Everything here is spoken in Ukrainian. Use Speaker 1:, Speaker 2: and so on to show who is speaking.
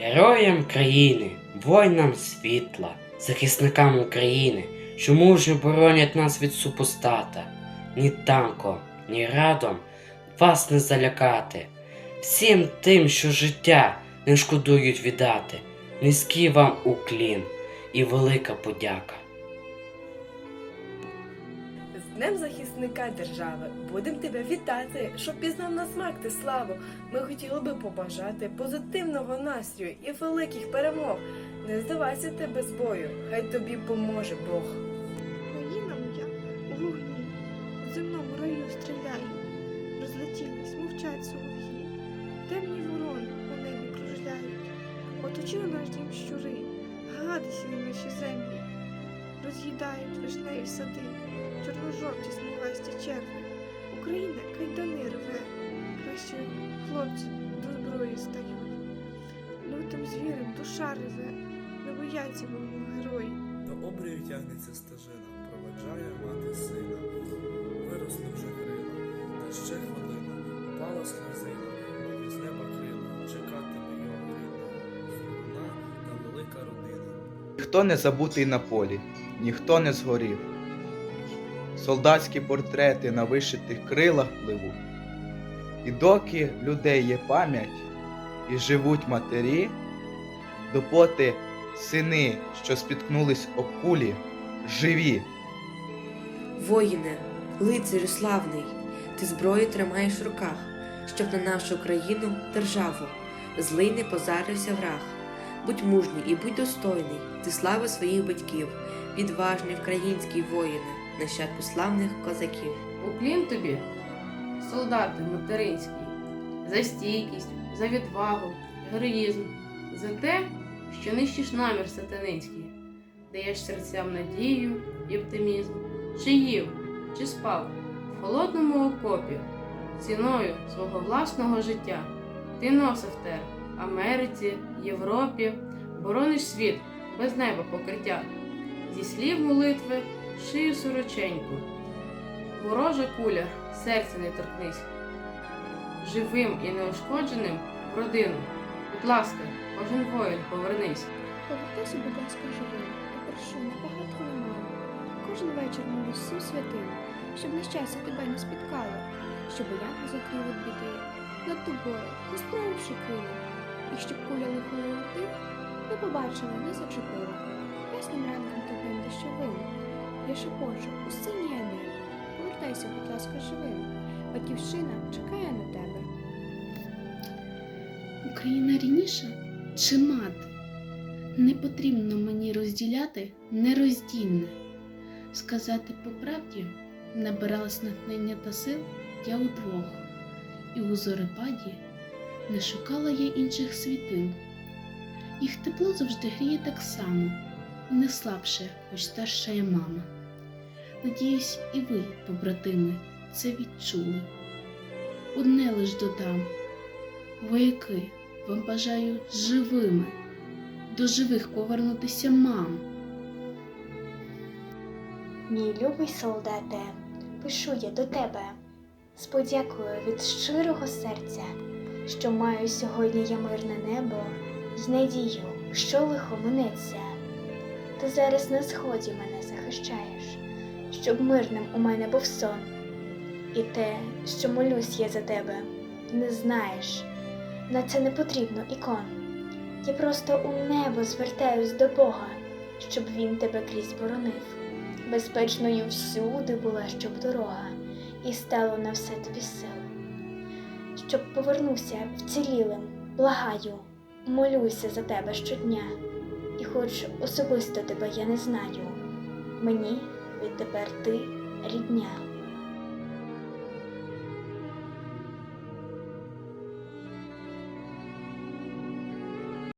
Speaker 1: Героям країни, воїнам світла, захисникам України, що мужньо боронять нас від супостата, ні танком, ні радом вас не залякати. Всім тим, що життя не шкодують віддати, низький вам уклін і велика подяка.
Speaker 2: Днем захисника держави. Будемо тебе вітати, щоб пізнав на смак ти славу. Ми хотіли би побажати позитивного настрою і великих перемог. Не здавайся ти без бою, хай тобі поможе Бог.
Speaker 3: Країна моя у вогні, в земному раю стріляють, розлетілись, мовчать солов'ї, темні ворони у небі кружляють, оточили наш дім щури, гади сіли наші землі, роз'їдають вишневі сади, чорно-жовті смугасті черви. Україна кайдани рве, краще хлопці до зброї стають. Лютим звірем душа реве, не бояться вогню герої.
Speaker 4: До обрію тягнеться стежина, проведжає мати сина. Виросли вже крила, та ще хвилина, упала сльозина, мов із неба крила, чекатиме його рідна, та велика родина.
Speaker 5: Ніхто не забутий на полі, ніхто не згорів. Солдатські портрети на вишитих крилах пливуть. І доки людей є пам'ять і живуть матері, допоти сини, що спіткнулись об кулі, живі.
Speaker 6: Воїне, лицарю славний, ти зброю тримаєш в руках, щоб на нашу країну, державу, злий не позарився враг. Будь мужній і будь достойний, ти слави своїх батьків, відважний український воїне, нащадку славних козаків.
Speaker 7: Уклін тобі, солдати материнський, за стійкість, за відвагу, героїзм, за те, що нищиш намір сатанинський, даєш серцям надію і оптимізм, чи їв, чи спав в холодному окопі, ціною свого власного життя. Ти носив те Америці, Європі, борониш світ без неба покриття, зі слів молитви шию сороченьку. Ворожа куля, серця не торкнись. Живим і неушкодженим в родину. Будь ласка, кожен воїн повернись.
Speaker 8: Повертайся, будь ласка, живим, я прошу, небагато немає. Кожен вечір молюсь всім святим, щоб нещастя тебе не спіткало, щоб янка закрив від біди над тобою, не справивши крила, і щоб куля лихої лети не побачила, не зачепила. Ясним ранком тобі дощовим. Я шепочу у синє небо. Повертайся, будь ласка, живим. Батьківщина чекає на тебе.
Speaker 9: Україна рідніша чи мати? Не потрібно мені розділяти нероздільне. Сказати по правді, набиралась натхнення та сил я удвох, і у зорепаді не шукала я інших світил. Їх тепло завжди гріє так само, і не слабше, хоч старша я мама. Надіюсь, і ви, побратими, це відчули. Одне лиш додам. Вояки, вам бажаю живими, до живих повернутися мам.
Speaker 8: Мій любий солдате, пишу я до тебе з подякою від щирого серця, що маю сьогодні я мирне небо й надію, що лихо минеться. Ти зараз на сході мене захищаєш, щоб мирним у мене був сон. І те, що молюсь я за тебе, не знаєш, на це не потрібно ікон. Я просто у небо звертаюсь до Бога, щоб він тебе крізь боронив безпечною всюди була, щоб дорога, і стало на все тобі сил. Щоб повернувся вцілілим, благаю, молюся за тебе щодня, і хоч особисто тебе я не знаю, мені відтепер ти рідня.